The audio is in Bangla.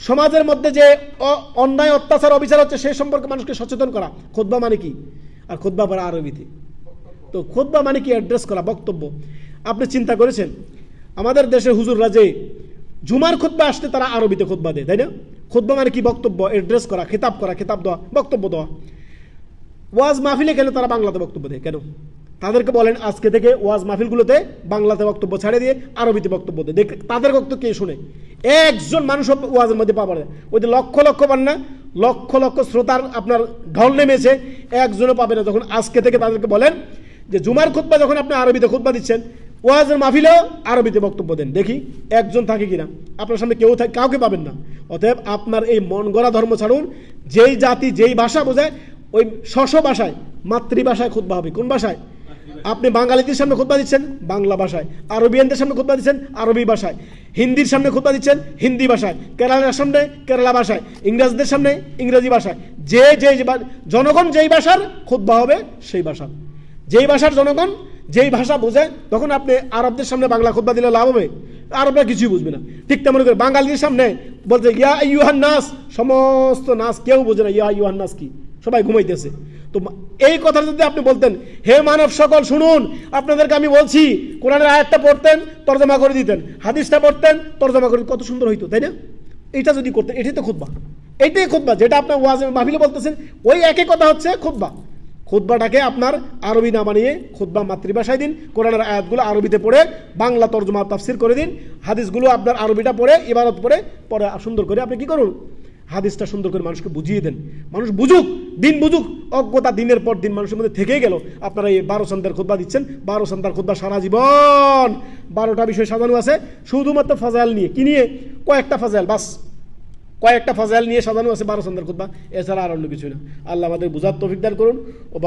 সমাজের মধ্যে যে অন্যায়, অত্যাচার, অবিচার হচ্ছে, সেই সম্পর্কে মানুষকে সচেতন করা। খোদবা মানে কি? আর খোদবা পড়া আরবিতে তো খোদবা মানে কি? অ্যাড্রেস করা, বক্তব্য। আপনি চিন্তা করেছেন, আমাদের দেশের হুজুররা যে জুমার খুতবা আসতে তারা আরবিতে খুতবা দেয়, তাই না? খুতবা মানে কি? বক্তব্য, অ্যাড্রেস করা, খেতাব করা, খেতাব দেওয়া, বক্তব্য দেওয়া। ওয়াজ মাহফিলে গেলে তারা বাংলাতে বক্তব্য দেয়? কেন? তাদেরকে বলেন, আজকে থেকে ওয়াজ মাহফিলগুলোতে বাংলাতে বক্তব্য ছাড়ে দিয়ে আরবিতে বক্তব্য দেয়। তাদের বক্তব্য কে শুনে? একজন মানুষ ওয়াজের মধ্যে পাবার ওই যে লক্ষ লক্ষ পান না, লক্ষ লক্ষ শ্রোতার আপনার ঢল নেমেছে, একজনও পাবে না। যখন আজকে থেকে তাদেরকে বলেন যে জুমার খুতবা যখন আপনি আরবিতে খুতবা দিচ্ছেন, ওয়াজের মাহফিলেও আরবিতে বক্তব্য দেন। দেখি একজন থাকে কিনা। আপনার সামনে কেউ থাকে কাউকে পাবেন না। অতএব আপনার এই মন গড়া ধর্ম ছাড়ুন। যেই জাতি, যেই ভাষা বোঝায়, ওই স্বশ ভাষায়, মাতৃভাষায় খুতবা হবে। কোন ভাষায়? আপনি বাঙালিদের সামনে খুতবা দিচ্ছেন বাংলা ভাষায়। আরবিয়ানদের সামনে খুতবা দিচ্ছেন আরবি ভাষায়। হিন্দির সামনে খুতবা দিচ্ছেন হিন্দি ভাষায়। কেরালার সামনে কেরালা ভাষায়। ইংরেজদের সামনে ইংরেজি ভাষায়। যে যে জনগণ যেই ভাষার খুতবা হবে সেই ভাষা। যেই ভাষার জনগণ যেই ভাষা বোঝে, তখন আপনি আরবদের সামনে বাংলা খুতবা দিলে লাভ হবে। আরবরা কিছুই বুঝবে না। ঠিক তেমন করে বাঙালিদের সামনে বলছে, ইয়া ইউহান নাস। সমস্ত নাস কেউ বোঝে না, ইয়া ইউহান নাস কি? সবাই ঘুমাইতেছে। তো এই কথা যদি আপনি বলতেন, হে মানব সকল, শুনুন, আপনাদেরকে আমি বলছি, কোরআনের আয়াতটা পড়তেন, তর্জমা করে দিতেন, হাদিসটা পড়তেন, তর্জমা করে কত সুন্দর হইতো, তাই না? এটা যদি করতেন, এটাই তো খুতবা। এইটাই খুতবা, যেটা আপনার ওয়াজ মাহফিলে বলতেছেন, ওই একই কথা হচ্ছে খুতবা। খুতবাটাকে আপনার আরবি না বানিয়ে খুতবা মাতৃভাষায় দিন, কোরআনের আয়াতগুলো আরবিতে পড়ে, বাংলা তর্জমা তাফসির করে দিন, হাদিসগুলো আপনার আরবিটা পড়ে, ইবারত পড়ে, পরে সুন্দর করে আপনি কি করুন? হাদিসটা সুন্দর করে মানুষকে বুঝিয়ে দেন। মানুষ বুঝুক, দিন বুঝুক, অজ্ঞতা দিনের পর দিন মানুষের মধ্যে থেকেই গেল। আপনারা এই বারো সন্ধ্যার খোদ্া দিচ্ছেন। বারো সন্ধ্যার খোদ্া সারা জীবন। বারোটা বিষয় সাজানো আছে। শুধুমাত্র ফাজাল নিয়ে। কি নিয়ে? কয়েকটা ফাজাল বাস। কয়েকটা ফাজাল নিয়ে সাজানো আছে বারো সন্ধ্যার খোদ্া এছাড়া আর অন্য কিছু না। আল্লাহ আমাদের বুঝার তৌফিক দান করুন। ও